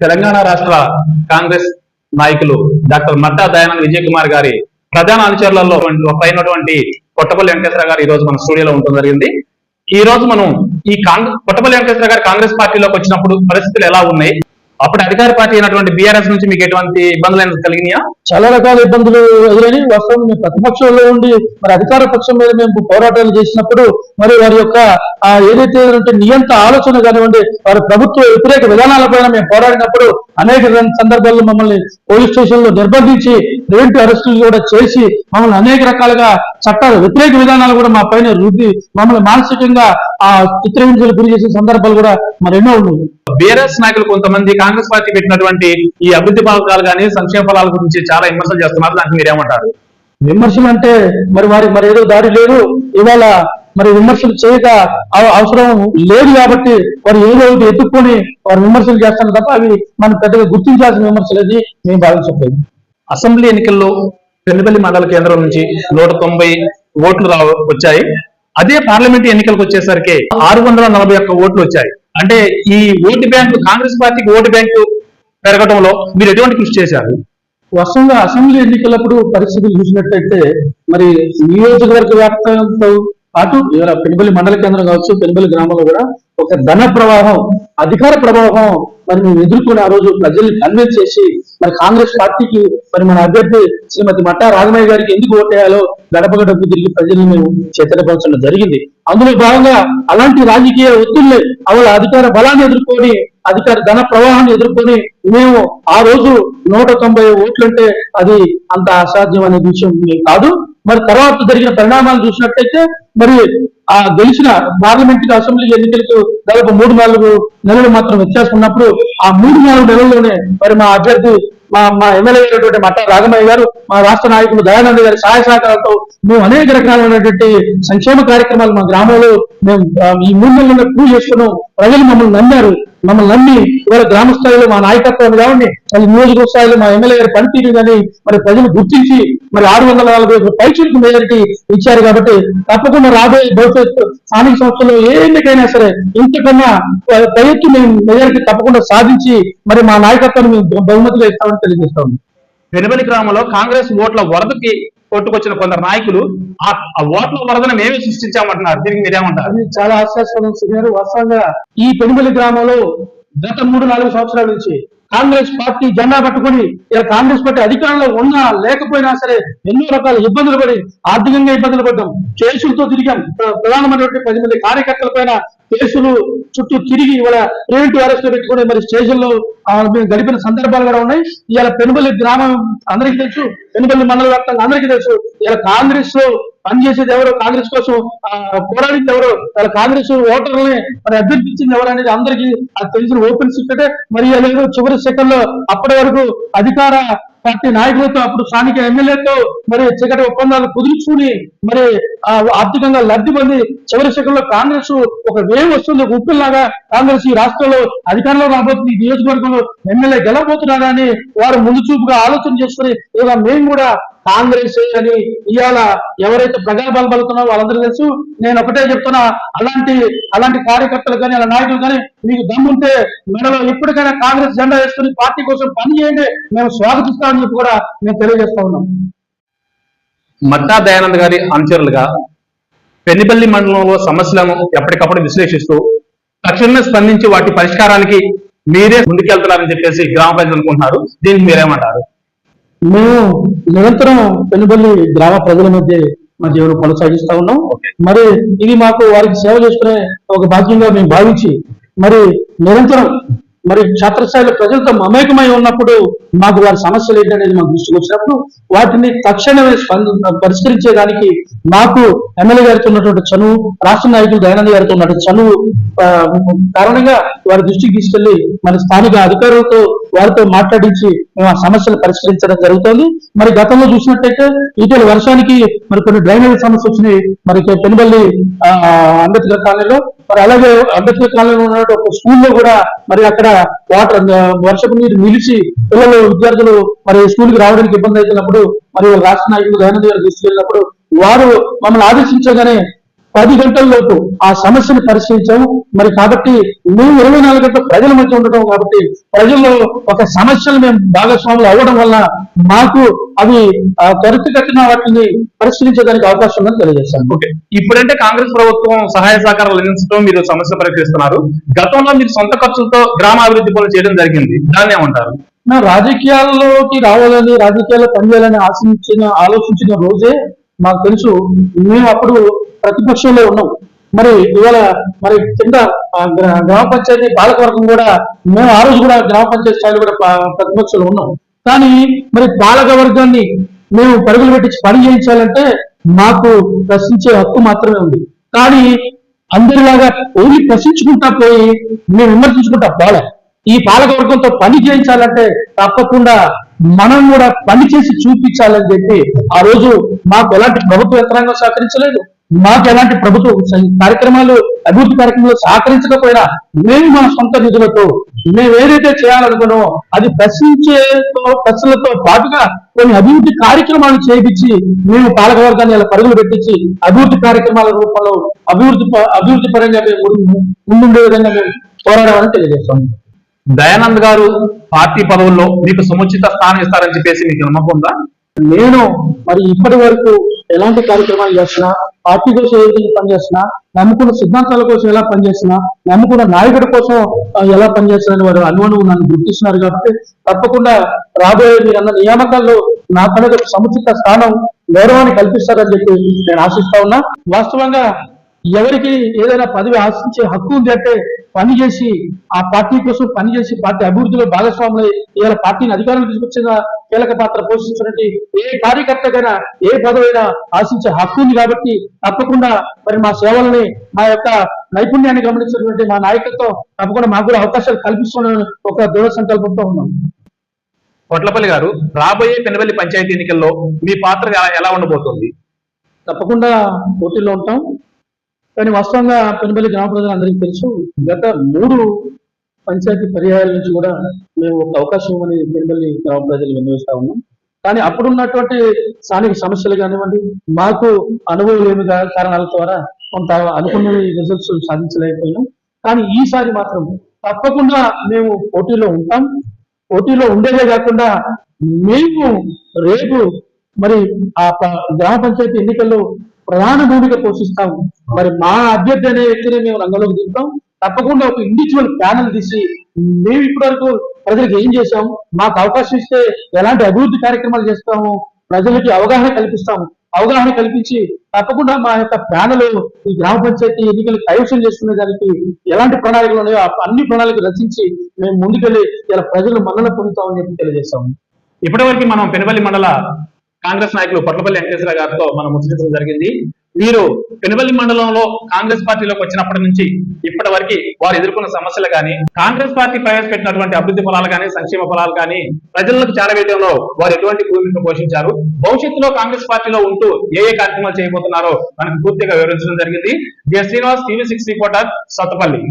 తెలంగాణ రాష్ట్ర కాంగ్రెస్ నాయకులు డాక్టర్ మట్టా దయానంద్ విజయ్ కుమార్ గారి ప్రధాన అనుచరులలో పైనటువంటి కొట్టపల్లి వెంకటేశ్వర గారు ఈ రోజు మన స్టూడియోలో ఉండడం జరిగింది. ఈ రోజు మనం ఈ కాంగ్రెస్ కొట్టపల్లి వెంకటేశ్వర గారు కాంగ్రెస్ పార్టీలోకి వచ్చినప్పుడు పరిస్థితులు ఎలా ఉన్నాయి? అప్పుడు అధికార పార్టీ అయినటువంటి బీఆర్ఎస్ నుంచి మీకు ఎటువంటి ఇబ్బందులు ఏమైనా కలిగినాయా? చాలా రకాల ఇబ్బందులు ఎదురైనవి వాస్తవం మేము ప్రతిపక్షంలో ఉండి మరి అధికార పక్షం మీద మేము పోరాటాలు చేసినప్పుడు మరి వారి యొక్క ఏదైతే ఉన్నటువంటి నియంత ఆలోచన కానివ్వండి వారి ప్రభుత్వ వ్యతిరేక విధానాలపైన మేము పోరాడినప్పుడు అనేక సందర్భాల్లో మమ్మల్ని పోలీస్ స్టేషన్లో నిర్బంధించి ప్రివెంటివ్ అరెస్టులు కూడా చేసి మమ్మల్ని అనేక రకాలుగా చట్టాల వ్యతిరేక విధానాలు కూడా మా పైన రుద్ది మమ్మల్ని మానసికంగా ఆ చిత్రహింసలు గురి చేసే సందర్భాలు కూడా మరి ఎన్నో ఉన్నాయి. బీఆర్ఎస్ నాయకులు కొంతమంది కాంగ్రెస్ పార్టీ పెట్టినటువంటి ఈ అభివృద్ధి పథకాలు కానీ సంక్షేమ ఫలాల గురించి చాలా విమర్శలు చేస్తున్నారు. దానికి మీరేమంటారు విమర్శలు అంటే మరి వారి మరి ఏదో దారి లేదు. ఇవాళ మరి విమర్శలు చేయక అవ- అవసరం లేదు కాబట్టి వారు ఏదో ఒకటి ఎత్తుక్కొని వారు విమర్శలు చేస్తారు తప్ప అవి మనం పెద్దగా గుర్తించాల్సిన విమర్శలు అది మేము భావించట్లేదు. అసెంబ్లీ ఎన్నికల్లో పెనుబల్లి మండల కేంద్రం నుంచి నూట తొంభై ఓట్లు రా వచ్చాయి. అదే పార్లమెంట్ ఎన్నికలకు వచ్చేసరికి ఆరు వందల నలభై ఒక్క ఓట్లు వచ్చాయి. అంటే ఈ ఓటు బ్యాంకు కాంగ్రెస్ పార్టీకి ఓటు బ్యాంకు పెరగడంలో మీరు ఎటువంటి కృషి చేశారు? వర్షంగా అసెంబ్లీ ఎన్నికలప్పుడు పరిస్థితులు చూసినట్లయితే మరి నియోజకవర్గ వ్యాప్తంతో పాటు ఇవాళ పెనుబలి మండల కేంద్రం కావచ్చు పెనుబలి గ్రామంలో కూడా ఒక ధన ప్రవాహం అధికార ప్రవాహం మరి మేము ఎదుర్కొని ఆ రోజు ప్రజల్ని కన్విన్స్ చేసి మరి కాంగ్రెస్ పార్టీకి మరి మన అభ్యర్థి శ్రీమతి మట్టా రాజమయ్య గారికి ఎందుకు ఓటేయాలో గడప గడపకు తిరిగి ప్రజల్ని మేము చైతన్యపరచడం జరిగింది. అందులో భాగంగా అలాంటి రాజకీయ ఒత్తిళ్ళు అవల అధికార బలాన్ని ఎదుర్కొని అధికార ధన ప్రవాహాన్ని ఎదుర్కొని మేము ఆ రోజు నూట తొంభై ఓట్లంటే అది అంత అసాధ్యం అనే విషయం కాదు. మరి తర్వాత జరిగిన పరిణామాలు చూసినట్లయితే మరి ఆ గెలిచిన పార్లమెంట్ అసెంబ్లీ ఎన్నికలకు దాదాపు మూడు నాలుగు నెలలు మాత్రం వ్యత్యాసం ఉన్నప్పుడు ఆ మూడు నాలుగు నెలల్లోనే మరి మా అభ్యర్థి మా మా ఎమ్మెల్యే అయినటువంటి మట్ట రాఘమయ్య గారు మా రాష్ట్ర నాయకులు దయానంద గారి సహాయ సహకారాలతో మేము అనేక రకాలైనటువంటి సంక్షేమ కార్యక్రమాలు మా గ్రామంలో మేము ఈ మూడు నెలల్లో పూజ చేసుకున్నాం. ప్రజలు మమ్మల్ని నమ్మారు. మమ్మల్ని నమ్మి ఇవాళ గ్రామ స్థాయిలో మా నాయకత్వం కావండి మరి నియోజకవర్గ స్థాయిలో మా ఎమ్మెల్యే గారి పనితీరు కానీ మరి ప్రజలు గుర్తించి మరి ఆరు వందల నలభై ఐదు పైచులకు మెజారిటీ ఇచ్చారు కాబట్టి తప్పకుండా రాబోయే భవిష్యత్తు స్థానిక సంస్థలు ఏ ఎన్నికైనా సరే ఇంతకన్నా పై ఎత్తు మేము మెజారిటీ తప్పకుండా సాధించి మరి మా నాయకత్వాన్ని మేము బహుమతిగా ఇస్తామని తెలియజేస్తాము వెనుబలి గ్రామంలో కాంగ్రెస్ ఓట్ల వరదకి కొట్టుకొచ్చిన కొందరు నాయకులు ఆ ఓట్ల వరదను మేమే సృష్టించామంటున్నారు. దీనికి మీరేమంటారు? చాలా హాస్యాస్పదం వాస్తవంగా ఈ పెనుమలి గ్రామంలో గత మూడు నాలుగు సంవత్సరాల నుంచి కాంగ్రెస్ పార్టీ జెండా పట్టుకొని ఇలా కాంగ్రెస్ పార్టీ అధికారంలో ఉన్నా లేకపోయినా సరే ఎన్నో రకాల ఇబ్బందులు పడి ఆర్థికంగా ఇబ్బందులు పడ్డాం. కేసులతో తిరిగాం. ప్రధానమైనటువంటి పది మంది కార్యకర్తల పైన కేసులు చుట్టూ తిరిగి ఇవాళ ప్రివెంటివ్ అరెస్ట్ పెట్టుకుని మరి స్టేషన్లో మేము గడిపిన సందర్భాలు కూడా ఉన్నాయి. ఇవాళ పెనుబల్లి గ్రామం అందరికీ తెలుసు పెనుబల్లి మండల వ్యాప్తంగా అందరికీ తెలుసు. ఇలా కాంగ్రెస్లో పనిచేసేది ఎవరు? కాంగ్రెస్ కోసం పోరాడింది ఎవరు? వాళ్ళ కాంగ్రెస్ ఓటర్లని మరి అభ్యర్థించింది ఎవరు అనేది అందరికీ అది తెలిసిన ఓపెన్ సీక్రెట్. మరి లేదు చివరి సెకండ్లో అప్పటి వరకు అధికార పార్టీ నాయకులతో అప్పుడు స్థానిక ఎమ్మెల్యేతో మరి చీకటి ఒప్పందాలు కుదుర్చుకుని మరి ఆ ఆర్థికంగా లబ్ధి పొంది చివరి సెకండ్లో కాంగ్రెస్ ఒక వేవ్ వస్తుంది ఒక కాంగ్రెస్ ఈ రాష్ట్రంలో అధికారంలో రాబోతుంది నియోజకవర్గంలో ఎమ్మెల్యే గెలవబోతున్నారా అని వారు ముందు చూపుగా ఆలోచన చేసుకుని ఇలా మేము కూడా కాంగ్రెస్ అని ఇవాళ ఎవరైతే ప్రగల్భాలు పలుతున్నారో వాళ్ళందరూ తెలుసు. నేను ఒకటే చెప్తున్నా అలాంటి అలాంటి కార్యకర్తలు కానీ అలా నాయకులు కానీ మీకు దమ్ముంటే మెడలో ఎప్పటికైనా కాంగ్రెస్ జెండా వేసుకుని పార్టీ కోసం పని చేయండి. మేము స్వాగతిస్తామని చెప్పి కూడా మేము తెలియజేస్తా ఉన్నాం. మట్టా దయానంద్ గారి అనుచరులుగా పెన్నిపల్లి మండలంలో సమస్యలను ఎప్పటికప్పుడు విశ్లేషిస్తూ తక్షణమే స్పందించి వాటి పరిష్కారానికి మీరే ముందుకెళ్తున్నారని చెప్పేసి గ్రామ ప్రజలు అనుకుంటున్నారు. దీనికి మీరేమంటారు? మేము నిరంతరం పెనుబల్లి గ్రామ ప్రజల మధ్య మా జీవనం కొనసాగిస్తా ఉన్నాం. మరి ఇది మాకు వారికి సేవ చేసుకునే ఒక భాగ్యంగా మేము భావించి మరి నిరంతరం మరి క్షేత్రస్థాయిలో ప్రజలతో మమేకమై ఉన్నప్పుడు మాకు వారి సమస్యలు ఏంటనేది మాకు దృష్టికి వచ్చినప్పుడు వాటిని తక్షణమే స్పంద పరిష్కరించేదానికి మాకు ఎమ్మెల్యే గారితో ఉన్నటువంటి చనువు రాష్ట్ర నాయకులు దయానంద గారితో ఉన్నటువంటి చనువు కారణంగా వారి దృష్టికి తీసుకెళ్ళి మన స్థానిక అధికారులతో వారితో మాట్లాడించి మేము ఆ సమస్యలు పరిష్కరించడం జరుగుతోంది. మరి గతంలో చూసినట్టయితే ఇటీవల వర్షానికి మరి కొన్ని డ్రైనేజ్ సమస్య వచ్చినాయి. మరి పెనుబల్లి ఆ, అంబేద్కర్ కాలనీలో. మరి అలాగే అంబేద్కర్ కాలనీలో ఉన్న ఒక స్కూల్లో కూడా మరి అక్కడ వాటర్ వర్షపు నీరు నిలిచి పిల్లలు విద్యార్థులు మరి స్కూల్కి రావడానికి ఇబ్బంది అవుతున్నప్పుడు మరి రాష్ట్ర నాయకులు దయానంద గారు తీసుకెళ్ళినప్పుడు వారు మమ్మల్ని ఆదేశించగానే పది గంటల లోపు ఆ సమస్యను పరిశీలించాము మరి కాబట్టి మేము ఇరవై నాలుగు గంటలు ప్రజల మధ్య ఉండటం కాబట్టి ప్రజల్లో ఒక సమస్యలు మేము భాగస్వాములు అవ్వడం వల్ల మాకు అవి ఆ, త్వరితగతిన వాటిని పరిశీలించడానికి అవకాశం ఉందని తెలియజేస్తాను ఓకే. ఇప్పుడంటే కాంగ్రెస్ ప్రభుత్వం సహాయ సహకారాలు అందించడం మీరు సమస్య పరిష్కరిస్తున్నారు. గతంలో మీరు సొంత ఖర్చులతో గ్రామాభివృద్ధి పనులు చేయడం జరిగింది. దాన్ని ఏమంటారు? నా రాజకీయాల్లోకి రావాలని రాజకీయాల్లో పనిచేయాలని ఆశించిన ఆలోచించిన రోజే మాకు తెలుసు మేము అప్పుడు ప్రతిపక్షంలో ఉన్నాం మరి ఇవాళ మరి కింద గ్రామ పంచాయతీ పాలకవర్గం కూడా మేము ఆ రోజు కూడా గ్రామ పంచాయతీ స్థాయిలో కూడా ప్రతిపక్షంలో ఉన్నాం. కానీ మరి పాలక వర్గాన్ని మేము పరుగులు పెట్టించి పని చేయించాలంటే మాకు ప్రశ్నించే హక్కు మాత్రమే ఉంది. కానీ అందరిలాగా ఓన్లీ ప్రశ్నించుకుంటా పోయి మేము విమర్శించుకుంటా పోలే. ఈ పాలకవర్గంతో పని చేయించాలంటే తప్పకుండా మనం కూడా పని చేసి చూపించాలని చెప్పి ఆ రోజు మాకు ఎలాంటి ప్రభుత్వ యంత్రాంగం సహకరించలేదు. మాకు ఎలాంటి ప్రభుత్వ కార్యక్రమాలు అభివృద్ధి కార్యక్రమాలు సహకరించకపోయినా మేము మన సొంత నిధులతో మేము ఏదైతే చేయాలనుకున్నామో అది ప్రశ్నించేతో ప్రశ్నలతో పాటుగా కొన్ని అభివృద్ధి కార్యక్రమాలు చేయించి మేము పాలకవర్గాన్ని ఇలా పరుగులు పెట్టించి అభివృద్ధి కార్యక్రమాల రూపంలో అభివృద్ధి అభివృద్ధి పరంగా మేము ముందు- ముందుండే విధంగా మేము పోరాడామని తెలియజేస్తాం దయానంద్ గారు పార్టీ పదవుల్లో మీకు సముచిత స్థానం ఇస్తారని చెప్పేసి మీకు నమ్మకం ఉందా? నేను మరి ఇప్పటి వరకు ఎలాంటి కార్యక్రమాలు చేస్తున్నా పార్టీ కోసం ఏ విధంగా పనిచేస్తున్నా నమ్ముకున్న సిద్ధాంతాల కోసం ఎలా పనిచేస్తున్నా నమ్ముకున్న నాయకుడి కోసం ఎలా పనిచేస్తున్నారని వారు అనుమానం నన్ను గుర్తిస్తున్నారు కాబట్టి తప్పకుండా రాబోయే అన్న నియామకాల్లో నా అనేది సముచిత స్థానం గౌరవాన్ని కల్పిస్తారని చెప్పి నేను ఆశిస్తా ఉన్నా. వాస్తవంగా ఎవరికి ఏదైనా పదవి ఆశించే హక్కు ఉంది అంటే పని చేసి ఆ పార్టీ కోసం పని చేసి పార్టీ అభివృద్ధిలో భాగస్వాములై ఇవాళ పార్టీని అధికారంలో తీసుకొచ్చిన కీలక పాత్ర పోషించినట్టు ఏ కార్యకర్తకైనా ఏ పదవైనా ఆశించే హక్కు ఉంది కాబట్టి తప్పకుండా మరి మా సేవలని మా యొక్క నైపుణ్యాన్ని గమనించినటువంటి మా నాయకత్వం తప్పకుండా మాకు కూడా అవకాశాలు కల్పిస్తున్న ఒక దృఢ సంకల్పంతో ఉన్నాం. కొట్లపల్లి గారు రాబోయే పెనుబల్లి పంచాయతీ ఎన్నికల్లో మీ పాత్ర ఎలా- ఎలా ఉండబోతుంది? తప్పకుండా పోటీలో ఉంటాం. కానీ వాస్తవంగా పెనుబల్లి గ్రామ ప్రజలందరికీ తెలుసు గత మూడు పంచాయతీ పర్యాయాల నుంచి కూడా మేము ఒక అవకాశం అని పెనుబల్లి గ్రామ ప్రజలు వినియోగిస్తా ఉన్నాం. కానీ అప్పుడున్నటువంటి స్థానిక సమస్యలు కానివ్వండి మాకు అనుభవం లేని కారణాల ద్వారా కొంత అనుకున్న రిజల్ట్స్ సాధించలేకపోయినాం. కానీ ఈసారి మాత్రం తప్పకుండా మేము పోటీలో ఉంటాం. పోటీలో ఉండేదే కాకుండా మేము రేపు మరి ఆ గ్రామ పంచాయతీ ఎన్నికల్లో ప్రధాన భూమిక పోషిస్తాం మరి మా అభ్యర్థి అనే వ్యక్తిని మేము రంగంలోకి దిగుతాం తప్పకుండా ఒక ఇండివిజువల్ ప్యానల్ తీసి మేము ఇప్పటి వరకు ప్రజలకు ఏం చేశాం? మాకు అవకాశం ఇస్తే ఎలాంటి అభివృద్ధి కార్యక్రమాలు చేస్తాము? ప్రజలకి అవగాహన కల్పిస్తాము. అవగాహన కల్పించి తప్పకుండా మా యొక్క ప్యానల్ ఈ గ్రామ పంచాయతీ ఎన్నికలు కైవసం చేసుకునే దానికి ఎలాంటి ప్రణాళికలు ఉన్నాయో అన్ని ప్రణాళికలు రచించి మేము ముందుకెళ్ళి ఇలా ప్రజలు మన్నన పొందుతామని చెప్పి తెలియజేస్తాము. ఇప్పటివరకు మనం పెనుబల్లి మండల కాంగ్రెస్ నాయకులు పట్లపల్లి వెంకటేశ్వర గారితో మనం ముచ్చరించడం జరిగింది. వీరు పెనుబల్లి మండలంలో కాంగ్రెస్ పార్టీలోకి వచ్చినప్పటి నుంచి ఇప్పటి వరకు వారు ఎదుర్కొన్న సమస్యలు కానీ కాంగ్రెస్ పార్టీ ప్రవేశపెట్టినటువంటి అభివృద్ధి ఫలాలు కానీ సంక్షేమ ఫలాలు కానీ ప్రజలకు చేరవేయడంలో వారు ఎటువంటి భూమిక పోషించారు? భవిష్యత్తులో కాంగ్రెస్ పార్టీలో ఉంటూ ఏ ఏ కార్యక్రమాలు చేయబోతున్నారో మనకు పూర్తిగా వివరించడం జరిగింది. J Srinivas TV six reporter Sathupalli